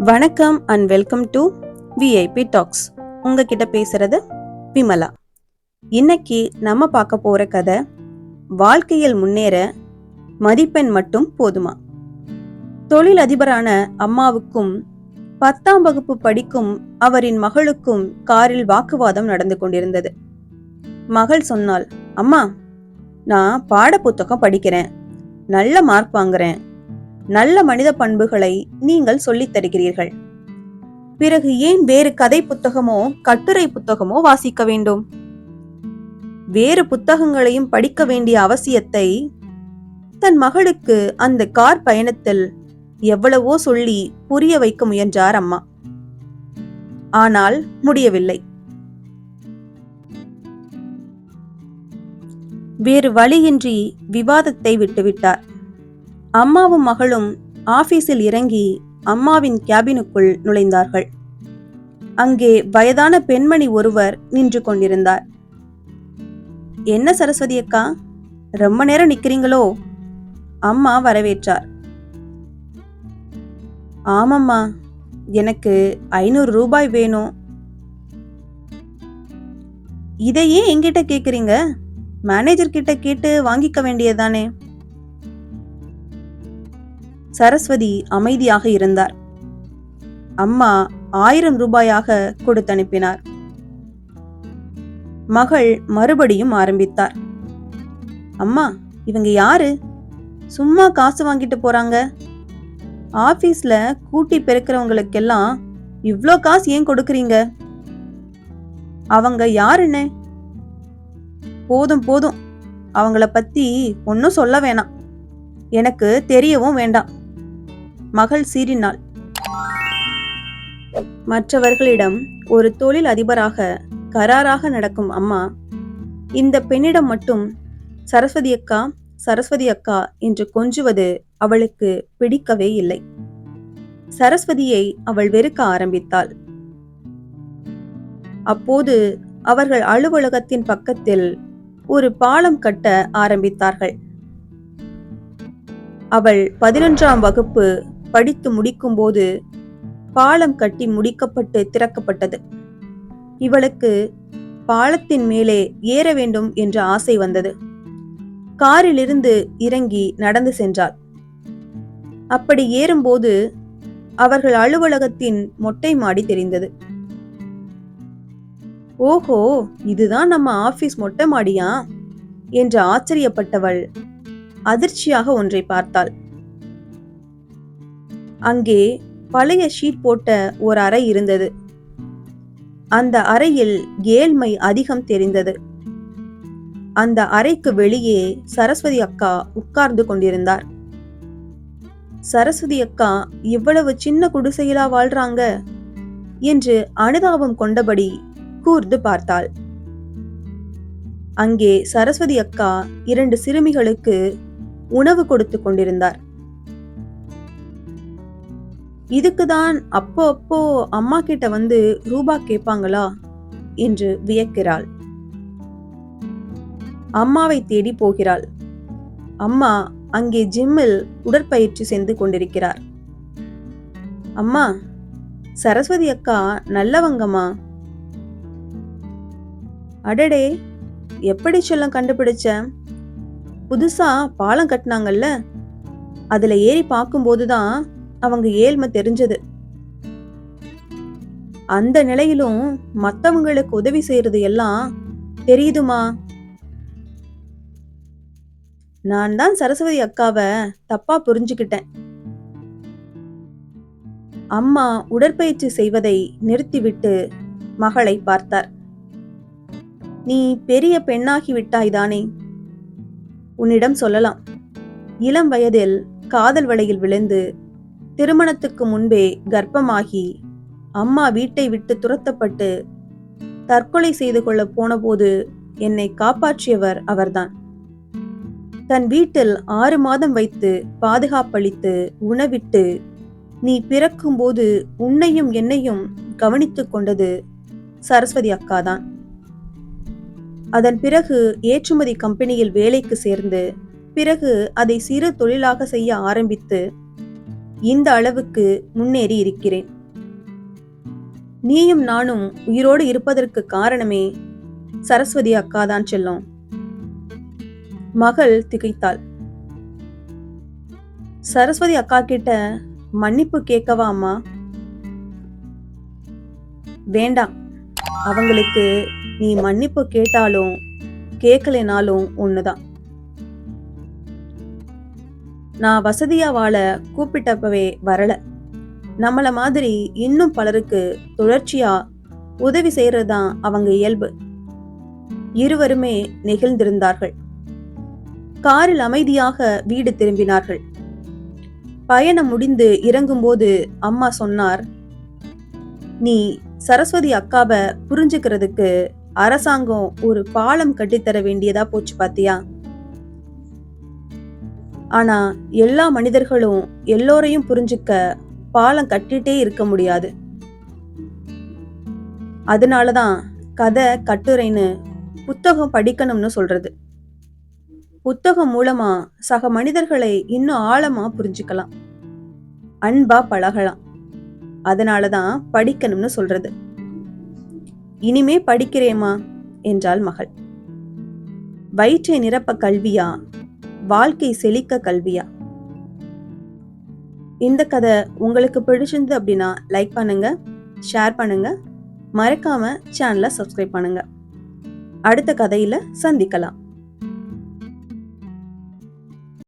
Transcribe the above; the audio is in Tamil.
வணக்கம் and welcome to VIP talks உங்ககிட்ட பேசுறது விமலா. இன்னைக்கு நம்ம பார்க்க போற கதை வாழ்க்கையில் முன்னேற மதிப்பெண் மட்டும் போதுமா? தொழில் அதிபரான அம்மாவுக்கும் பத்தாம் வகுப்பு படிக்கும் அவரின் மகளுக்கும் காரில் வாக்குவாதம் நடந்து கொண்டிருந்தது. மகள் சொன்னாள் அம்மா நான் பாட புத்தகம் படிக்கிறேன். நல்ல மார்க் வாங்குறேன். நல்ல மனித பண்புகளை நீங்கள் சொல்லித் தருகிறீர்கள். பிறகு ஏன் வேறு கதை புத்தகமோ கட்டுரை புத்தகமோ வாசிக்க வேண்டும்? வேறு புத்தகங்களையும் படிக்க வேண்டிய அவசியத்தை தன் மகளுக்கு அந்த கார் பயணத்தில் எவ்வளவோ சொல்லி புரிய வைக்க முயன்றார் அம்மா. ஆனால் முடியவில்லை. வேறு வழியின்றி விவாதத்தை விட்டுவிட்டார். அம்மாவும் மகளும் ஆபீஸில் இறங்கி அம்மாவின் கேபினுக்குள் நுழைந்தார்கள். அங்கே வயதான பெண்மணி ஒருவர் நின்று கொண்டிருந்தார். என்ன சரஸ்வதி அக்கா ரொம்ப நேரம் நிக்கிறீங்களோ? அம்மா வரவேற்றார். ஆமாம்மா எனக்கு ஐநூறு ரூபாய் வேணும். இதையே என்கிட்ட கேக்குறீங்க? மேனேஜர் கிட்ட கேட்டு வாங்கிக்க வேண்டியதானே சரஸ்வதி அமைதியாக இருந்தார். அம்மா ஆயிரம் ரூபாயாக கொடுத்து அனுப்பினார் மகள் மறுபடியும் ஆரம்பித்தார். அம்மா இவங்க யாரு? சும்மா காசு வாங்கிட்டு போறாங்க. ஆபீஸ்ல கூட்டி பெருக்கிறவங்களுக்கெல்லாம் இவ்வளோ காசு ஏன் கொடுக்கறீங்க? அவங்க யாருன்னு? போதும் போதும். அவங்கள பத்தி ஒன்றும் சொல்ல வேணாம். எனக்கு தெரியவும் வேண்டாம். மகள் சீறினாள். மற்றவர்களிடம் ஒரு தொழில் அதிபராக கராராக நடக்கும் அம்மா இந்த பெண்ணிடம் மட்டும் சரஸ்வதி அக்கா சரஸ்வதி அக்கா என்று கொஞ்சுவது அவளுக்கு பிடிக்கவே இல்லை. சரஸ்வதியை அவள் வெறுக்க ஆரம்பித்தாள். அப்போது அவர்கள் அலுவலகத்தின் பக்கத்தில் ஒரு பாலம் கட்ட ஆரம்பித்தார்கள். அவள் பதினொன்றாம் வகுப்பு படித்து முடிக்கும்போது பாலம் கட்டி முடிக்கப்பட்டு திறக்கப்பட்டது. இவளுக்கு பாலத்தின் மேலே ஏற வேண்டும் என்ற ஆசை வந்தது. காரிலிருந்து இறங்கி நடந்து சென்றாள். அப்படி ஏறும்போது அவர்கள் அலுவலகத்தின் மொட்டை மாடி தெரிந்தது. ஓஹோ இதுதான் நம்ம ஆபீஸ் மொட்டை மாடியா? என்று ஆச்சரியப்பட்டவள் அதிர்ச்சியாக ஒன்றை பார்த்தாள். அங்கே பழைய ஷீட் போட்ட ஒரு அறை இருந்தது. அந்த அறையில் ஏழ்மை அதிகம் தெரிந்தது. அந்த அறைக்கு வெளியே சரஸ்வதி அக்கா உட்கார்ந்து கொண்டிருந்தார். சரஸ்வதி அக்கா இவ்வளவு சின்ன குடிசையிலா வாழ்றாங்க? என்று அனுதாபம் கொண்டபடி கூர்ந்து பார்த்தாள். அங்கே சரஸ்வதி அக்கா இரண்டு சிறுமிகளுக்கு உணவு கொடுத்து கொண்டிருந்தார். இதுக்குதான் அப்போ அப்போ அம்மா கிட்ட வந்து ரூபா கேட்பாங்களா என்று வியக்கிறாள். அம்மாவை தேடி போகிறாள். அம்மா அங்கே ஜிம்மில் உடற்பயிற்சி செய்து கொண்டிருக்கிறார். அம்மா சரஸ்வதி அக்கா நல்லவங்கம்மா. அடடே எப்படி சொல்ல கண்டுபிடிச்ச? புதுசா பாலம் கட்டினாங்கல்ல? அதுல ஏறி பார்க்கும்போதுதான் அவங்க ஏழ்மை தெரிஞ்சது. அந்த நிலையிலும் மத்தவங்களுக்கு உதவி செய்யறது எல்லாம் தெரியுதுமா? நான் தான் சரஸ்வதி அக்காவ தப்பா புரிஞ்சுக்கிட்டேன். அம்மா உடற்பயிற்சி செய்வதை நிறுத்திவிட்டு மகளை பார்த்தார். நீ பெரிய பெண்ணாகி விட்டாய்தானே உன்னிடம் சொல்லலாம். இளம் வயதில் காதல் வலையில் விழுந்து திருமணத்துக்கு முன்பே கர்ப்பமாகி அம்மா வீட்டை விட்டு துரத்தப்பட்டு தற்கொலை செய்து கொள்ள போனபோது என்னை காப்பாற்றியவர் அவர்தான். தன் வீட்டில் ஆறு மாதம் வைத்து பாதுகாப்பளித்து உணவிட்டு நீ பிறக்கும்போது உன்னையும் என்னையும் கவனித்துக் கொண்டது சரஸ்வதி அக்காதான். அதன் பிறகு ஏற்றுமதி கம்பெனியில் வேலைக்கு சேர்ந்து பிறகு அதை சிறு தொழிலாக செய்ய ஆரம்பித்து இந்த அளவுக்கு முன்னேறி இருக்கிறேன். நீயும் நானும் உயிரோடு இருப்பதற்கு காரணமே சரஸ்வதி அக்காதான் செல்லும். மகள் திகைத்தாள். சரஸ்வதி அக்கா கிட்ட மன்னிப்பு கேட்கவா அம்மா? வேண்டாம். அவங்களுக்கு நீ மன்னிப்பு கேட்டாலும் கேட்கலைனாலும் ஒண்ணுதான். நான் வசதியாக வாழ கூப்பிட்டப்பவே வரலை. நம்மளை மாதிரி இன்னும் பலருக்கு தொடர்ச்சியாக உதவி செய்கிறது தான் அவங்க இயல்பு. இருவருமே நெகிழ்ந்திருந்தார்கள். காரில் அமைதியாக வீடு திரும்பினார்கள். பயணம் முடிந்து இறங்கும்போது அம்மா சொன்னார் நீ சரஸ்வதி அக்காவை புரிஞ்சுக்கிறதுக்கு அரசாங்கம் ஒரு பாலம் கட்டித்தர வேண்டியதா போச்சு பாத்தியா? ஆனா எல்லா மனிதர்களும் எல்லோரையும் புரிஞ்சுக்க பாலம் கட்டிட்டே இருக்க முடியாது. அதனாலதான் கதை கட்டுரைன்னு புத்தகம் படிக்கணும்னு சொல்றது. புத்தகம் மூலமா சக மனிதர்களை இன்னும் ஆழமா புரிஞ்சுக்கலாம். அன்பா பழகலாம். அதனாலதான் படிக்கணும்னு சொல்றது. இனிமே படிக்கிறேமா என்றாள் மகள். வயிற்றை நிரப்ப கல்வியா வாழ்க்கை செழிக்க கல்வியா? இந்த கதை உங்களுக்கு பிடிச்சிருந்து அப்படின்னா லைக் பண்ணுங்க ஷேர் பண்ணுங்க மறக்காம சேனலை சப்ஸ்கிரைப் பண்ணுங்க. அடுத்த கதையில சந்திக்கலாம்.